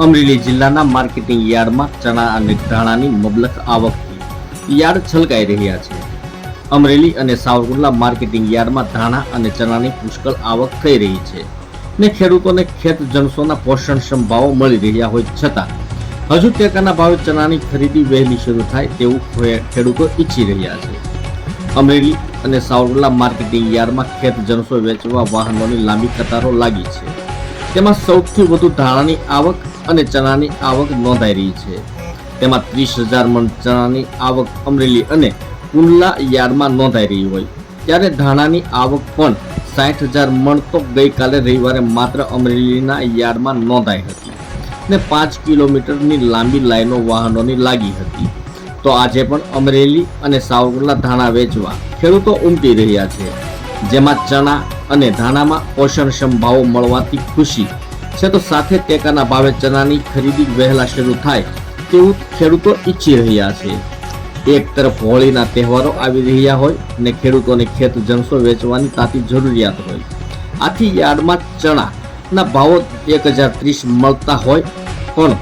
અમરેલી જિલ્લાના માર્કેટિંગ યાર્ડમાં ચણા અને ધાણાની મબલખ આવકથી યાર્ડ છલકાઈ રહ્યા છે. અમરેલી અને સાવરકુંડલા માર્કેટિંગ યાર્ડમાં ધાણા અને ચણાની પુષ્કળ આવક થઈ રહી છે ને ખેડૂતોને ખેત જણસોના પોષણક્ષમ ભાવો મળી રહ્યા હોય છતાં હજુ ટેકાના ભાવે ચણાની ખરીદી વહેલી શરૂ થાય તેવું ખેડૂતો ઈચ્છી રહ્યા છે. અમરેલી અને સાવરકુંડલા માર્કેટિંગ યાર્ડમાં ખેત જણસો વેચવા વાહનોની લાંબી કતારો લાગી છે. તેમાં સૌથી વધુ ધાણાની આવક અને ચણાની આવક નોંધાઈ રહી છે. તેમાં ત્રીસ હજાર મણ ચણાની આવક અમરેલી અને કુંડલા યાર્ડમાં નોંધાઈ રહી હોય. ત્યારે ધાણાની આવક પણ સાઠ હજાર મણ તો ગઈકાલે રવિવારે માત્ર અમરેલીના યાર્ડમાં નોંધાઈ હતી ને પાંચ કિલોમીટરની લાંબી લાઈનો વાહનોની લાગી હતી. તો આજે પણ અમરેલી અને સાવરકુંડલા ધાણા વેચવા ખેડૂતો ઉમટી રહ્યા છે. જેમાં ચણા અને ધાણામાં પોષણક્ષમ ભાવો મળવાથી ખુશી છે તો સાથે ટેકાના ભાવે ચણાની ખરીદી વહેલા શરૂ થાય તેવું ખેડૂતો ઈચ્છી રહ્યા છે. એક તરફ હોળીના તહેવારો આવી રહ્યા હોય ને ખેડૂતોને ખેત જણસો વેચવાની તાતી જરૂરિયાત હોય. આથી યાર્ડમાં ચણાના ભાવો એક હજાર ત્રીસ મળતા હોય પણ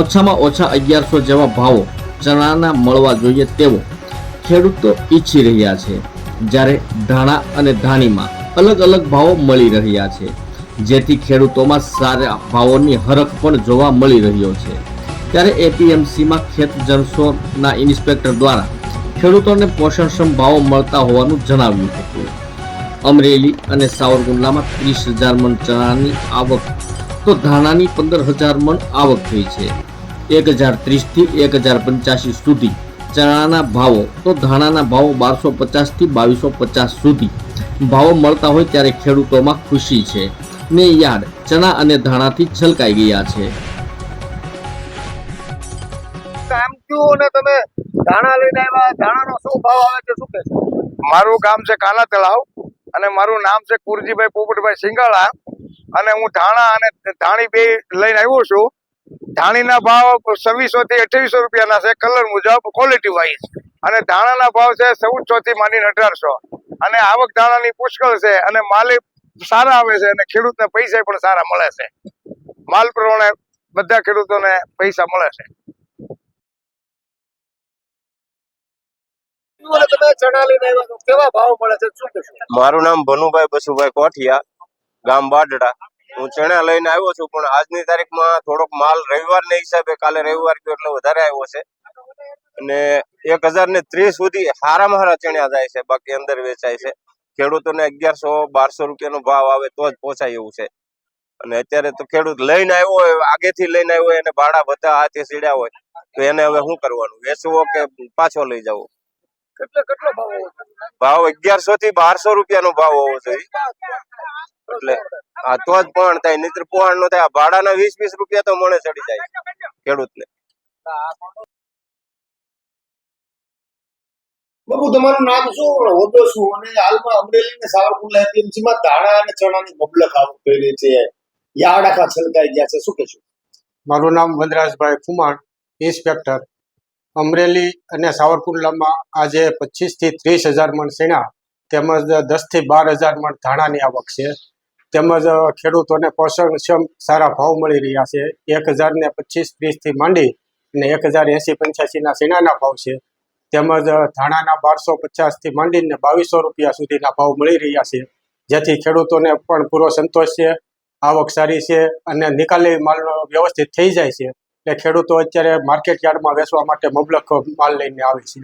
ઓછામાં ઓછા અગિયારસો જેવા ભાવો ચણાના મળવા જોઈએ તેવો ખેડૂતો ઈચ્છી રહ્યા છે. જ્યારે ધાણા અને ધાણીમાં અલગ અલગ ભાવો મળી રહ્યા છે. જેથી ખેડૂતોમાં સારા ભાવોની હરખ પણ જોવા મળી રહ્યો છે. ત્યારે એપીએમસીમાં ખેત જનસોના ઇન્સ્પેક્ટર દ્વારા ખેડૂતોને પોષણક્ષમ ભાવો મળતા હોવાનું જણાવ્યું હતું. અમરેલી અને સાવરકુંડલામાં ત્રીસ હજાર મણ ચણાની આવક તો ધાણાની પંદર હજાર મણ આવક થઈ છે. એક હજાર ત્રીસથી એક હજાર પંચ્યાસી સુધી ચણાના ભાવો તો ધાણાના ભાવો બારસો પચાસથી બાવીસો પચાસ સુધી ભાવો મળતા હોય ત્યારે ખેડૂતોમાં ખુશી છે. ને યાર્ડ ચણા અને ધાણાથી છલકાઈ ગયા છે. કામ થયું અને તમે ધાણા લઈને આવ્યા. ધાણાનો શું ભાવ આવે છે શું કહેશો? મારું ગામ છે કાલા તળાવ અને મારું નામ છે કુરજીભાઈ પોપટભાઈ સિંગાળા અને હું ધાણા અને ધાણી બે લઈને આવ્યો છું. ધાણીના ભાવ છવ્વીસો થી અઠ્યાવીસો રૂપિયાના છે કલર મુજબ ક્વોલિટી વાઇઝ અને ધાણાના ભાવ છે ચૌદસો થી માંડીને અઢારસો. અને આવક ધાણાની પુષ્કળ છે અને માલી સારા આવે છે અને ખેડૂતને પૈસા પણ સારા મળે છે. માલ પ્રમાણે બધા ખેડૂતોને પૈસા મળે છે. મારું નામ ભનુભાઈ બસુભાઈ કોઠિયા ગામ બાડડા હું ચણા લઈને આવ્યો છું પણ આજની તારીખમાં થોડોક માલ રવિવારના હિસાબે કાલે રવિવાર ગયો એટલે વધારે આવ્યો છે. અને એક હજાર ને ત્રીસ સુધી સારામાં હારા ચણ્યા જાય છે બાકી અંદર વેચાય છે. ખેડૂતોને અગિયારસો બારસો રૂપિયાનો ભાવ આવે તો જ પોસાય એવું છે. અને અત્યારે તો ખેડૂત લઈને આવ્યો હોય આગેથી લઈને આવ્યો હોય અને ભાડા બધા હાથે સીડ્યા હોય તો એને હવે શું કરવાનું? વેચવો કે પાછો લઈ જવો? કેટલો કેટલો ભાવ ભાવ અગિયારસો થી બારસો રૂપિયાનો ભાવ હોવો જોઈએ. એટલે આ તો જ પણ થાય નહીતર પોહાણ નો થાય ભાડાના વીસ વીસ રૂપિયા તો મળે ચડી જાય ખેડૂતને. તમારું નામ શું? હોદ્દો શું અને હાલમાં અમરેલી ને સાવરકુંડલા એપીએમસી માં ધાણા અને ચણાની મબલક આવક થઈ છે. યાર્ડ આખા છલકાઈ ગયા છે. શું કહેશું? મારું નામ વનરાજભાઈ કુમાર, ઇન્સ્પેક્ટર. અમરેલી અને સાવરકુંડલામાં આજે પચીસથી ત્રીસ હજાર મણ શેણા તેમજ દસથી બાર હજાર મણ ધાણાની આવક છે. તેમજ ખેડૂતોને પોષણક્ષમ સારા ભાવ મળી રહ્યા છે. એક હજાર ને પચીસ ત્રીસથી માંડી અને એક હજાર એંસી પંચ્યાસીના સેનાના ભાવ છે. તેમજ ધાણાના બારસો પચાસથી માંડીને બાવીસો રૂપિયા સુધીના ભાવ મળી રહ્યા છે. જેથી ખેડૂતોને પણ પૂરો સંતોષ છે, આવક સારી છે અને નિકાલી માલનો વ્યવસ્થિત થઈ જાય છે. એટલે ખેડૂતો અત્યારે માર્કેટ યાર્ડમાં વેચવા માટે મબલક માલ લઈને આવે છે.